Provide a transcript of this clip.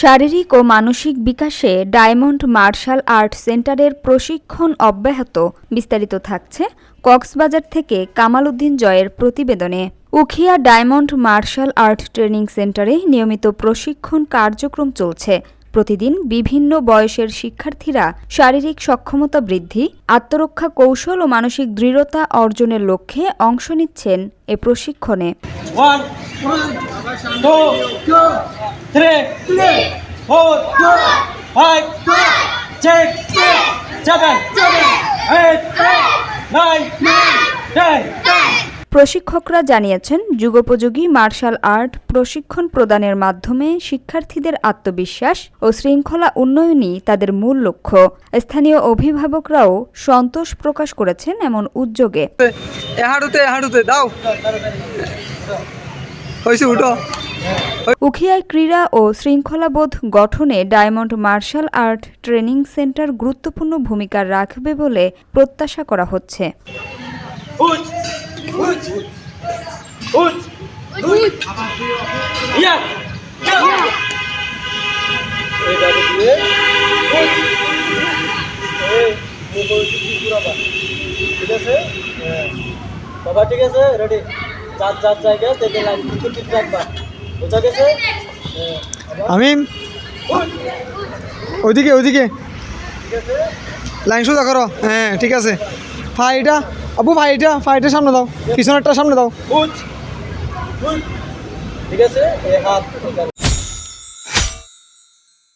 শারীরিক ও মানসিক বিকাশে ডায়মন্ড মার্শাল আর্ট সেন্টারের প্রশিক্ষণ অব্যাহত। বিস্তারিত থাকছে কক্সবাজার থেকে কামাল উদ্দিন জয়ের প্রতিবেদনে। Ukhia diamond martial art training সেন্টারে নিয়মিত প্রশিক্ষণ কার্যক্রম চলছে। প্রতিদিন বিভিন্ন বয়সের শিক্ষার্থীরা শারীরিক সক্ষমতা বৃদ্ধি, আত্মরক্ষা কৌশল ও মানসিক দৃঢ়তা অর্জনের লক্ষ্যে অংশ নিচ্ছেন এ প্রশিক্ষণে. প্রশিক্ষকরা জানিয়েছেন যুগোপযোগী মার্শাল আর্ট প্রশিক্ষণ প্রদানের মাধ্যমে শিক্ষার্থীদের আত্মবিশ্বাস ও শৃঙ্খলা উন্নয়নই তাদের মূল লক্ষ্য। স্থানীয় অভিভাবকরাও সন্তোষ প্রকাশ করেছেন এমন উদ্যোগে। এহাড়ুতে এহাড়ুতে দাও। হয়েছে উঠো। উখিয়ায় ক্রীড়া ও শৃঙ্খলাবোধ গঠনে diamond martial art training centre গুরুত্বপূর্ণ ভূমিকা রাখবে বলে প্রত্যাশা করা হচ্ছে। দিয়ে উচ। ঠিক আছে? হ্যাঁ। বাবা ঠিক আছে? রেডি চার চার জায়গায় থেকে লাইন। কিন্তু ঠিক রাখবা। বোঝা গেছে? হ্যাঁ। আমিন। ওইদিকে ওইদিকে। লাইন সোজা করো। হ্যাঁ ঠিক আছে। ফাইটা। আবু ফাইটা ফাইটের সামনে দাও। পিছনেরটা সামনে দাও। ঠিক আছে